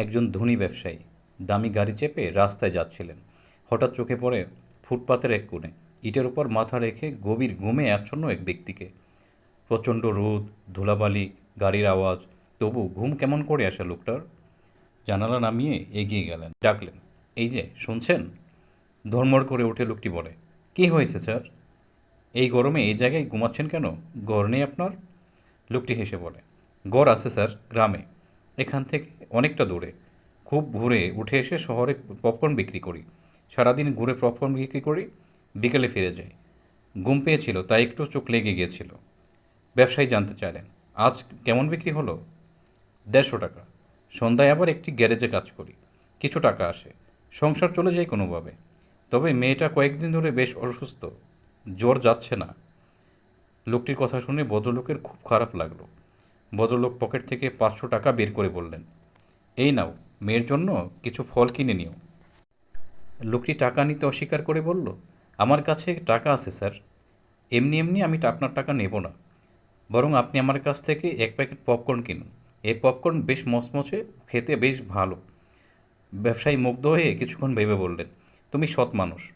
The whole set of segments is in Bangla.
একজন ধনী ব্যবসায়ী। দামি গাড়ি চেপে রাস্তায় যাচ্ছিলেন। হঠাৎ চোখে পড়ে ফুটপাতের এক কোণে। ইটের উপর মাথা রেখে গভীর ঘুমে আচ্ছন্ন এক ব্যক্তিকে। প্রচণ্ড রোদ, ধুলাবালি, গাড়ির আওয়াজ, তবু ঘুম কেমন করে আসে লোকটার? জানালা নামিয়ে এগিয়ে গেলেন। ডাকলেন, এই যে, শুনছেন? ধর্মর করে উঠে লোকটি বলে, কী হয়েছে স্যার? এই গরমে এই জায়গায় ঘুমাচ্ছেন কেন? গড় নেই আপনার? লোকটি হেসে বলে গড় আছে স্যার, গ্রামে। এখান থেকে অনেকটা দূরে। খুব ঘুরে উঠে এসে শহরে পপকর্ন বিক্রি করি। সারাদিন ঘুরে পপকর্ন বিক্রি করি, বিকেলে ফিরে যাই। ঘুম পেয়েছিল, তাই একটু চোখ লেগে গিয়েছিল। ব্যবসায়ী জানতে চাইলেন, আজ কেমন বিক্রি হলো? দেড়শো টাকা। সন্ধ্যায় আবার একটি গ্যারেজে কাজ করি। কিছু টাকা আসে। সংসার চলে যায় কোনোভাবে। তবে মেয়েটা কয়েকদিন ধরে বেশ অসুস্থ। জ্বর যাচ্ছে না। লোকটির কথা শুনে ভদ্রলোকের খুব খারাপ লাগল। ভদ্রলোক পকেট থেকে পাঁচশো টাকা বের করে বললেন এই নাও মেয়ের জন্য কিছু ফল কিনে নিও। লোকটি টাকা নিতে অস্বীকার করে বলল আমার কাছে টাকা আছে স্যার। এমনি এমনি আমি আপনার টাকা নেব না। বরং আপনি আমার কাছ থেকে এক প্যাকেট পপকর্ন কিনুন। এই পপকর্ন বেশ মচমচে খেতে বেশ ভালো। ব্যবসায়ী মুগ্ধ হয়ে কিছুক্ষণ ভেবে বললেন তুমি সৎ মানুষ।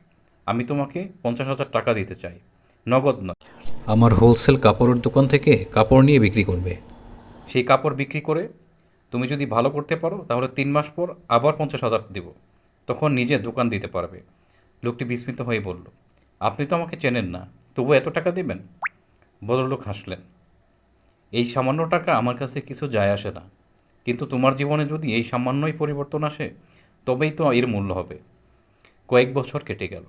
আমি তোমাকে পঞ্চাশ হাজার টাকা দিতে চাই। নগদ নয়। আমার হোলসেল কাপড়ের দোকান থেকে কাপড় নিয়ে বিক্রি করবে। সেই কাপড় বিক্রি করে তুমি যদি ভালো করতে পারো, তাহলে তিন মাস পর আবার পঞ্চাশ হাজার দেব। তখন নিজে দোকান দিতে পারবে। লোকটি বিস্মিত হয়ে বলল, আপনি তো আমাকে চেনেন না, তবু এত টাকা দেবেন? ভদ্রলোক হাসলেন, এই সামান্য টাকা আমার কাছে কিছু যায় আসে না। কিন্তু তোমার জীবনে যদি এই সামান্যই পরিবর্তন আসে, তবেই তো এর মূল্য হবে। কয়েক বছর কেটে গেল।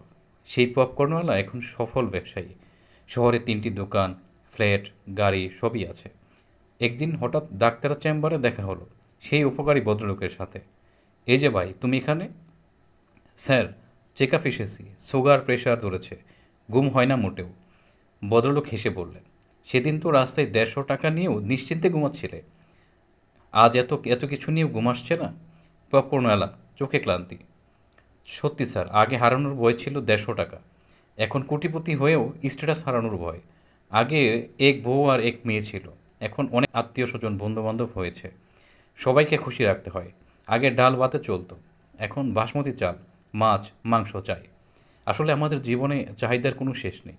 সেই পপকর্নওয়ালা এখন সফল ব্যবসায়ী। শহরে তিনটি দোকান, ফ্ল্যাট, গাড়ি সবই আছে। একদিন হঠাৎ ডাক্তারের চেম্বারে দেখা হলো, সেই উপকারী ভদ্রলোকের সাথে। এই যে ভাই, তুমি এখানে? স্যার চেক আপ এসেছি, সুগার প্রেশার ধরেছে, ঘুম হয় না মোটেও। ভদ্রলোক হেসে বললেন, সেদিন তো রাস্তায় দেড়শো টাকা নিয়েও নিশ্চিন্তে ঘুমাচ্ছিলে। আজ এত এত কিছু নিয়েও ঘুম আসছে না? পপকর্নওয়ালা চোখে ক্লান্তি। সত্যি স্যার, আগে হারানোর ভয় ছিল দেড়শো টাকা। এখন কোটিপতি হয়েও স্ট্যাটাস হারানোর ভয়। আগে এক বউ আর এক মেয়ে ছিল। এখন অনেক আত্মীয় স্বজন, বন্ধুবান্ধব হয়েছে। সবাইকে খুশি রাখতে হয়। আগে ডাল ভাতে চলতো। এখন বাসমতি চাল, মাছ, মাংস চাই। আসলে আমাদের জীবনে চাহিদার কোনো শেষ নেই।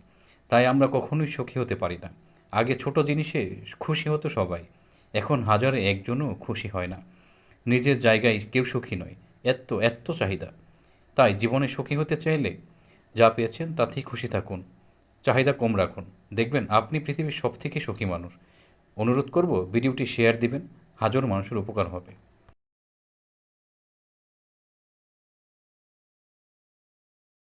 তাই আমরা কখনোই সুখী হতে পারি না। আগে ছোট জিনিসে খুশি হতো সবাই। এখন হাজারে একজনও খুশি হয় না। নিজের জায়গায় কেউ সুখী নয়। এত এত চাহিদা। তাই জীবনে সুখী হতে চাইলে যা পেয়েছেন তাতেই খুশি থাকুন। চাহিদা কম রাখুন। দেখবেন, আপনি পৃথিবীর সবথেকে সুখী মানুষ। অনুরোধ করব ভিডিওটি শেয়ার দিবেন হাজার মানুষের উপকার হবে।